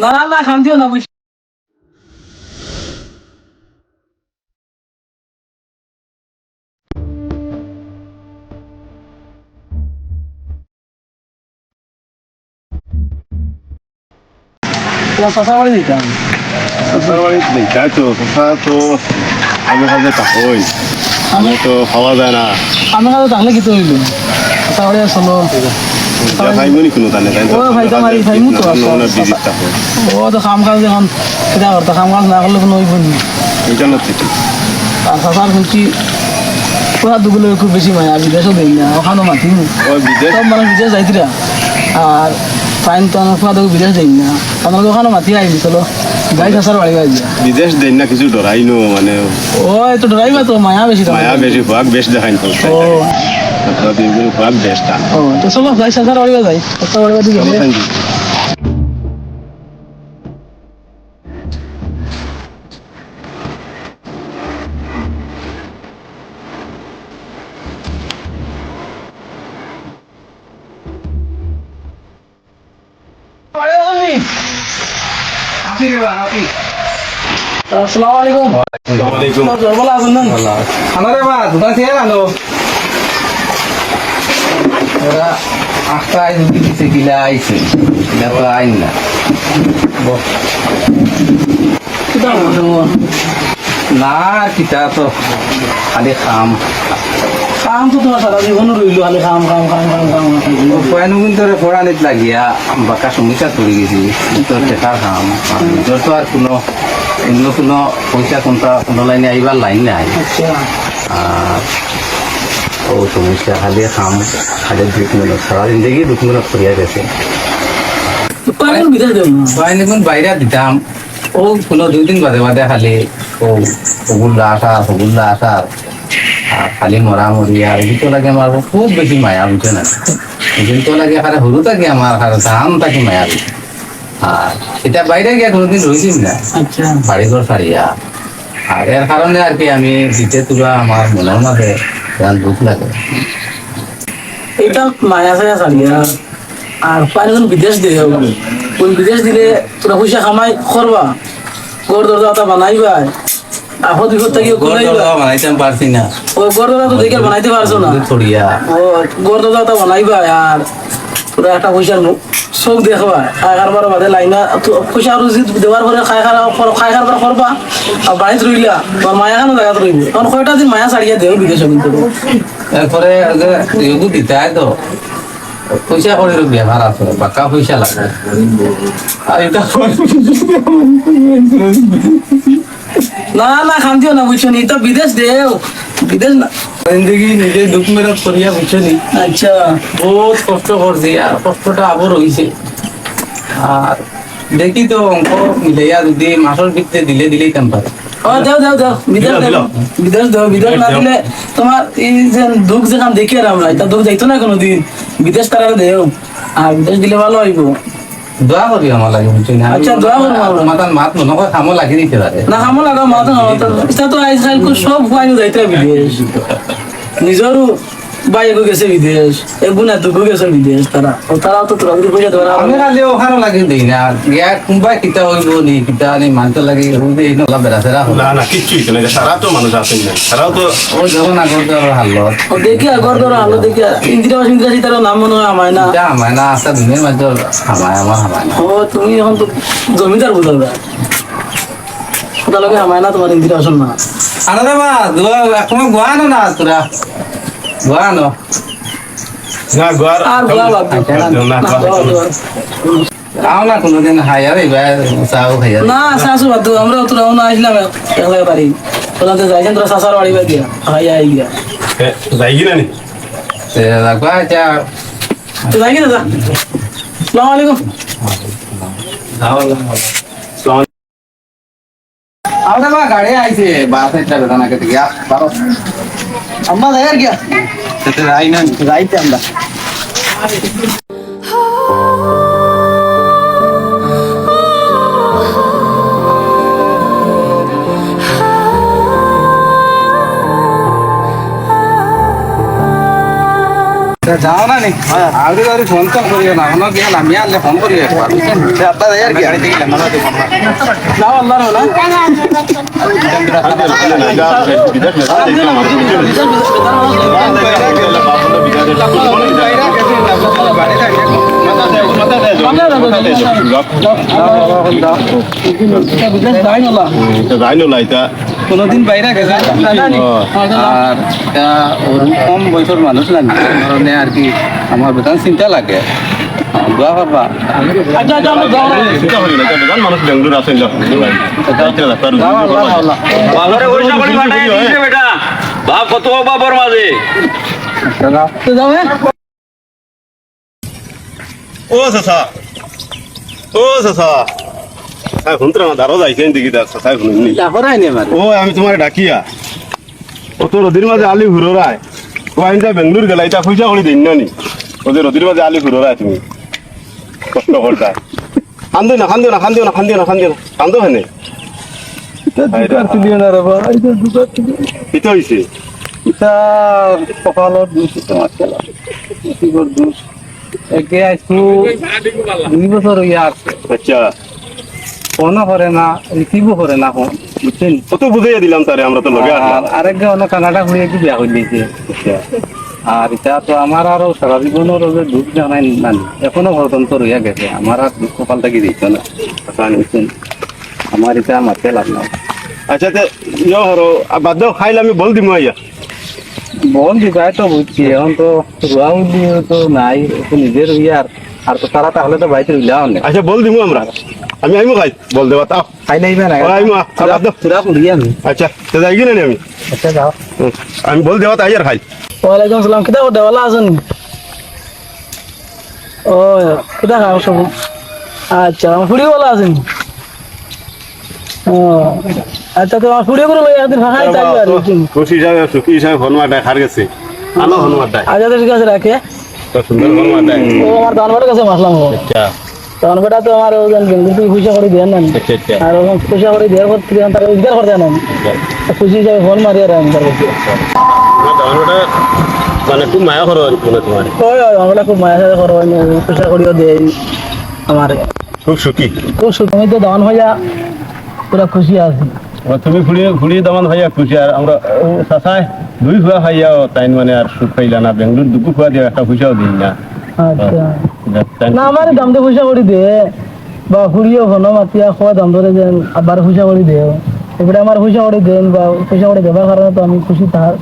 না না না শান্তিও না বুঝ শশা বাড়ি দিতাম শ্বশুর বাড়িতে নেই তাই তো শশা তো আমি কাছে থাকোই আমি তো খাওয়া যায় না। আমার কাছে তাহলে কি তো হইল শশা বাড়ি আসলো এতিয়া ভাইব নি কোনো তানে তাই ও তো মারি ভাই মুতো বিজিত থাকো ও তো কাম কাজ এখন করতে কাম কাজ না করলে কোনো আর শুনছি পুরা দুগুলো খুব বেশি মায়া বিদেশও দেই না ওখানেও মাতি বিদেশ? সব মানুষ বিদেশ যাইতিরা। আর ফাইন তো আমার পুরা বিদেশ দেই না। আপনাদের ওখানে মাতি আইবি চলো। গাই শশার বাড়ি বিদেশ দেন না কিছু ডরাইনো মানে ও তো ডরাইবা তো মায়া বেশি মায়া বেশি হোৱাক বেশ দেখাই ও হোৱাক বেশটা ও। তো চলো গাই শশার বাড়ি যাই। শশার বাড়ি বাড়ি আসসালামু আলাইকুম। আসসালামাইকুম ভালো আছেন না আমারে মা দোকান থেকে আনো? ওরা আটটা আইন দিছে গিলা আইছে গিলা তো আইন না। না কিতা তো খালি খাম। কাম তো তোমার সারা জীবন রইল খালি কাম কাম কাম কাম কাম কাম পয়ানো কিন্তু পড়ানিত লাগিয়া বাকা সমস্যা পড়ে গেছি তো টেকার খাম। আর নিজের তো আর কোনো অন্য কোনো পয়সা কোনটা কোনো লাইনে আইবার লাইন নাই। আচ্ছা। আর ও সমস্যা খালি খাম খালি মিলত সারা জিন্দগি দুঃখ মিলত করিয়া গেছে। পারেন দেব বাইরে দিতাম। ও কোনো দুই দিন বাদে বাদে খালি ও হগুল্লা আসা হগুল্লা আসা খালি মরা মরি আর কিন্তু লাগে আমার খুব বেশি মায়া বুঝে না। কিন্তু লাগে খালি সরু থাকি আমার খালি দাম থাকি মায়া বুঝে। আর এটা বাইরে গিয়া কোনোদিন রইছিস না। আচ্ছা। বাড়ি ঘর ছাড়িয়া আর এর কারণে আর কি আমি দিতে তুলা আমার মনের মাঝে গান দুঃখ লাগে। এটা মায়া সায়া সারিয়া আর পানি বিদেশ দিয়ে ওই বিদেশ দিলে তোরা পয়সা কামাই করবা গড় দরজা বানাইবা। আপদ বিপদ থাকি দরজা বানাইতে পারছি না। ওই গড় দরজা তো দেখে বানাইতে পারছ না। ও গড় দরজা বানাইবা আর তোরা একটা পয়সার চোখ দেখবা খাই খারবার বাদে লাইনা পয়সা যদি দেওয়ার পরে খাই খার খাই খারবার করবা আর বাড়িতে রইলা তোমার মায়া খানো জায়গাত রইব কারণ কয়টা দিন মায়া ছাড়িয়া দেও বিদেশে কিন্তু তারপরে এগুলো দিতে হয় তো পয়সা করে ব্যবহার আছে বাকা পয়সা লাগে। আর এটা না না শান্তিও না বুঝছ নি? তো বিদেশ দেও বিদেশ না জিন্দগি নিজে দুঃখ মেহনত করিয়া বুঝছ আচ্ছা বহুত কষ্ট করছি আর কষ্টটা আবার হয়েছে আর দেখি তো অঙ্ক মিলাইয়া যদি মাসের ভিতরে দিলে দিলেই তেম পারে ও দাও দাও দাও বিদেশ বিদেশ দাও বিদেশ না দিলে তোমার এই যে দুঃখ যেখান দেখি আর আমরা দুঃখ যাইতো না কোনোদিন বিদেশ তারা দেও আর বিদেশ দিলে ভালো হইব দোয়া করি আমার লাগে আচ্ছা, দোয়া আমরা। মাতান মাত মনে হয় খামো লাগি দিতে পারে না হামো লাগা মাতান না মাতো এটা তো আজকাল সব ফাইন যাইতে বিদেশ নিজরও বাইকও গেছে বিদেশ। এগুনা দুঃখও গেছে বিদেশ তারা। ও তারাও তো তোরা পয়সা দেওয়া আমি খালি ওখানে লাগি দিই না। ইয়া কোনবাই কিতা হইব নি কিতা নি মানতে লাগে হইবে এই নলা বেড়া সেরা না না কিচ্ছু না সারা তো মানুষ আছেন না সারাও তো ও যখন আগর তো হাল্লত ও দেখি আগর ধরো আলো দেখি ইন্দিরা ইন্দিরা সীতারও নাম মনে হয় আমায় না। যা আমায় না আস্তা দুনিয়ার মাঝে হামায় আমার হামায় না। ও তুমি এখন তো জমিদার বুঝাবে ওটা লগে আমায় না তোমার ইন্দিরা আসল না আরে দুয়া এখনও গোয়ানো না তোরা না গোয়ার আর গোয়া বাদ দাও। না না, না কোনোদিন হায়ার এবার চাও খাইয়া না শাশু বাদ আমরা তোরা না আসলাম একলা বাড়ি তোরা তো যাইছেন তোরা শাসার বাড়ি বাদ দিয়া হাই আই গিয়া যাই কিনা নি রাখবা এটা তো যাই গিয়ে দাদা সালাম আলাইকুম আমরা মা, গাড়ি আইছে। বাস বেদানা কেটে গিয়া বারো। আম্মা আর গিয়া রাই না রাইতে আমরা। যাও না নি আউরি আউরি ফোন কল করিও না কোনো গিয়া নামিয়া আনলে ফোন করিও একবার আল্লাহ নলা এটা কোনোদিন বাইরে গেছে আর ওরকম কম বয়সের মানুষ না কারণে আর কি আমার বেতন চিন্তা লাগে। দোয়া করবা। আমরা যাও চিন্তা করি না বেজান মানুষ বেঙ্গলোর আছেন বাজারে পয়সা করি পাঠাই দিছে বেটা। বাপ কত বাবর মাঝে। তো যাও ও চাচা। ও চাচা। হ্যাঁ শুনতে না দারো যাইছেন দেখি দা চাচা শুনুন করাই নি আমার ও আমি তোমার ডাকিয়া। ও তো রদির মাঝে আলি হুরোরায় ও আইনটা বেঙ্গলোর গেলা এটা পয়সা করে দিন নি ও যে রদির মাঝে আলি হুরোরায় তুমি। কষ্ট করতা। কান্দো না কান্দো না কান্দো না কান্দো না কান্দো না। কান্দো হেনে? তুলিও না রে বা এটা দুটো এটা হইছে? এটা কপালত দুশো তোমার খেলা। দুশ একে আইসু দুই বছর ইয়া আছে। আচ্ছা। ফোনও করে না রিসিভও করে না ফোন বুঝছেন? কত বুঝাইয়া দিলাম তারে আমরা তো লগে আর আরেকটা অনেক কানাডা ঘুরে কি বিয়া দিয়েছে আর এটা তো আমার আরও সারা জীবনের ওদের দুঃখ জানাই নানি এখনও গণতন্ত্র রইয়া গেছে। আমার আর দুঃখ পাল্টা কি দিত না? বুঝছেন? আমার এটা মারতে লাভ না আচ্ছা তে ইয়ে হরো বাদ দাও খাইলে আমি বল দিমু আইয়া বল দিবাই তো বুঝছি এখন তো রুয়া তো নাই তো নিজের ইয়ার আর তো তারা তাহলে তো বাড়িতে উইলাও না। আচ্ছা বল দিমু আমরা। আমি আইমু খাই বল দেবা তাও খাই লাইবে না ও, আইমু, বাদ দাও। পুরা পুরি আমি আচ্ছা তে যাই কিনে আমি? আচ্ছা যাও। আমি বল দেওয়া তাই আর খাই। ওয়ালাইকুম সালাম কিতা করতে ভালো আছেন? ও কিতা খাও সব? আচ্ছা আমার ফুড়ি ভালো আছেন। ও আচ্ছা তো আমার ফুড়ি করে লই একদিন ফাঁকাই থাকবে আর। খুশি হিসাবে সুখী হিসাবে হনুমাটায় হার গেছে। আলো আচ্ছা ঠিক আছে রাখে। তো সুন্দর হনুমাটায় ও আমার দানবাড়ির কাছে মাসলাম। ও আচ্ছা দানবাড়া তো আমার ওজন বেঙ্গল থেকে পয়সা করে দেন না আচ্ছা আচ্ছা। আর ওখানে পয়সা করে দেওয়ার পর থেকে তারা রোজগার করতে না খুশি হিসাবে ফোন মারি আর আমি তার কাছে। মানে খুব মায়া করো তোমার। ওই ওই আমরা খুব মায়া সাথে করব পয়সা করিও দেয় আমার। খুব সুখী। খুব সুখ আমি তো দান হইয়া পুরা খুশি আছি। তুমি ঘুরিয়ে ঘুরিয়ে দামান হইয়া খুশি আর আমরা চাচাই দুই খুয়া খাইয়াও তাই মানে আর সুখ পাইলা না বেঙ্গলোর দুকু খুয়া দিয়ে একটা পয়সাও দিন না। আচ্ছা। না আমার দাম দিয়ে পয়সা করে দে। বা ঘুরিও ঘন মাতিয়া খোয়া দাম ধরে দেন আবার পয়সা করে দে। এবারে আমার পয়সা করে দেন বা পয়সা করে দেবার কারণে তো আমি খুশি তার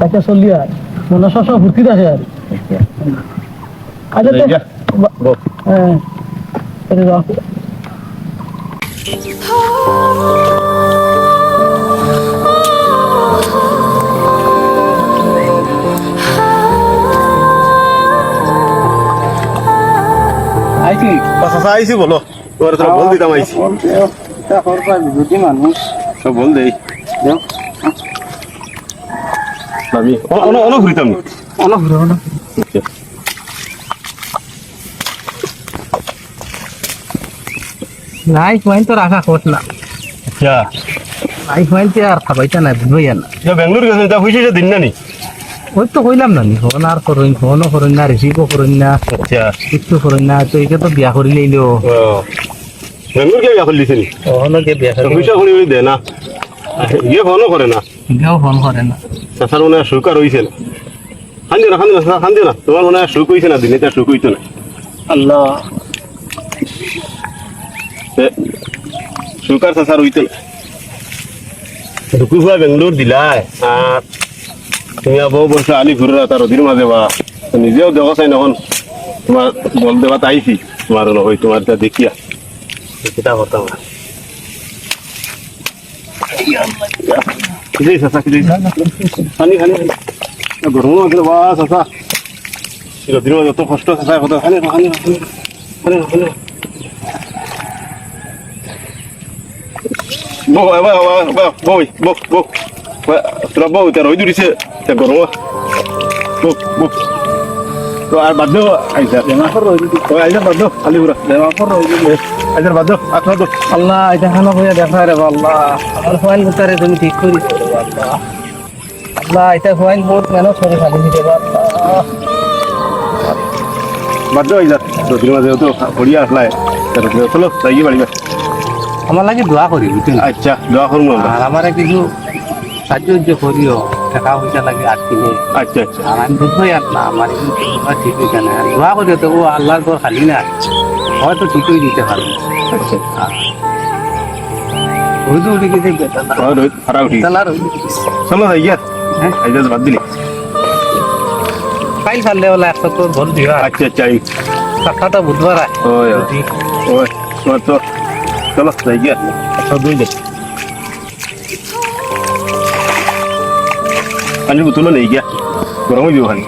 কাছে চলি আর মনে সবসময় ফুর্তি থাকে আর আচ্ছা। হ্যাঁ এটা। চাচা আইছি বলো। তোমার তোরা বল দিতাম আইছি। দুটি মানুষ সব বল দেই। আমি অন অন ঘুরিতাম অন ঘুরে অন। লাইফ মাইন তো রাখা কোট না। আচ্ছা লাইফ মাইন তো আর খাবাইতা না বুঝবই না। বেঙ্গলোর গেছে তা পয়সা দিন না নি? ওই তো কইলাম না ফোন আর করুন ফোনও করুন না রিসিভও করুন না আচ্ছা। কিছু করুন না তো তো বিয়া করি লইলো। কে বিয়া নি ওহনো কে বিয়া তো পয়সা করি দে না। ইয়ে ফোনও করে না। কেউ ফোন করে না। চাচার মনে হইছে না না খান্দিও না খান্দিও না। তোমার মনে সুখ হইছে না দিনে তার সুখ হইতো না আল্লাহ। চাচার হইতো না বেঙ্গলোর দিলাই। আর তুমি আবু বসে আলি ঘুরে তার অধীর মাঝে বা। নিজেও দেখা চাই নখন তোমার বল দেওয়া আইছি তোমার নহয় তোমার তা দেখিয়া। কিতা করতাম আর কিজাই চাচা কিজাই খানি খানি গরম আছে বা, চাচা। চিরদিন যত কষ্ট, চাচা কথা খানি খানি খানি খানি। বৌ এবার বৌ বৌ বৌ। তোরা বৌ তার ওই দূরিছে তা গরম বৌ বৌ তো আর বাদ দাও আইসা তো আইসা বাদ দাও আলিপুরা আইসা বাদ দাও আচ্ছা দাও আল্লাহ এটা খানো হইয়া দেখা রে আল্লাহ আমার ফাইন তারে তুমি ঠিক করিস আল্লাহ আল্লাহ এটা ফাইন বহুত মেহনত করে খালি দিতে আল্লাহ বাধ্য হয়ে যা রোদির মাঝে তো পড়িয়া আসলাই চলো যাই বাড়ি আমার লাগে দোয়া করি বুঝছেন আচ্ছা দোয়া করব আর আমার কিছু সাহায্য করিও টাকা পয়সা লাগে আটকিলে আচ্ছা আচ্ছা। আর আমি বুঝবোই আর না আমার ঠিক হয়েছে না আর দোয়া করিও তো ও আল্লাহর পর খালি না হয়তো ঠিকই দিতে পারবে আচ্ছা। উঠে গেছে আর খারাপ উঠি। চলো হ্যাঁ বাদ দিলি। তো আচ্ছা আচ্ছা বুধবার ওই ওই তো সব দুই পানির বোতলও নেই গিয়া গরম হয়ে যাব খালি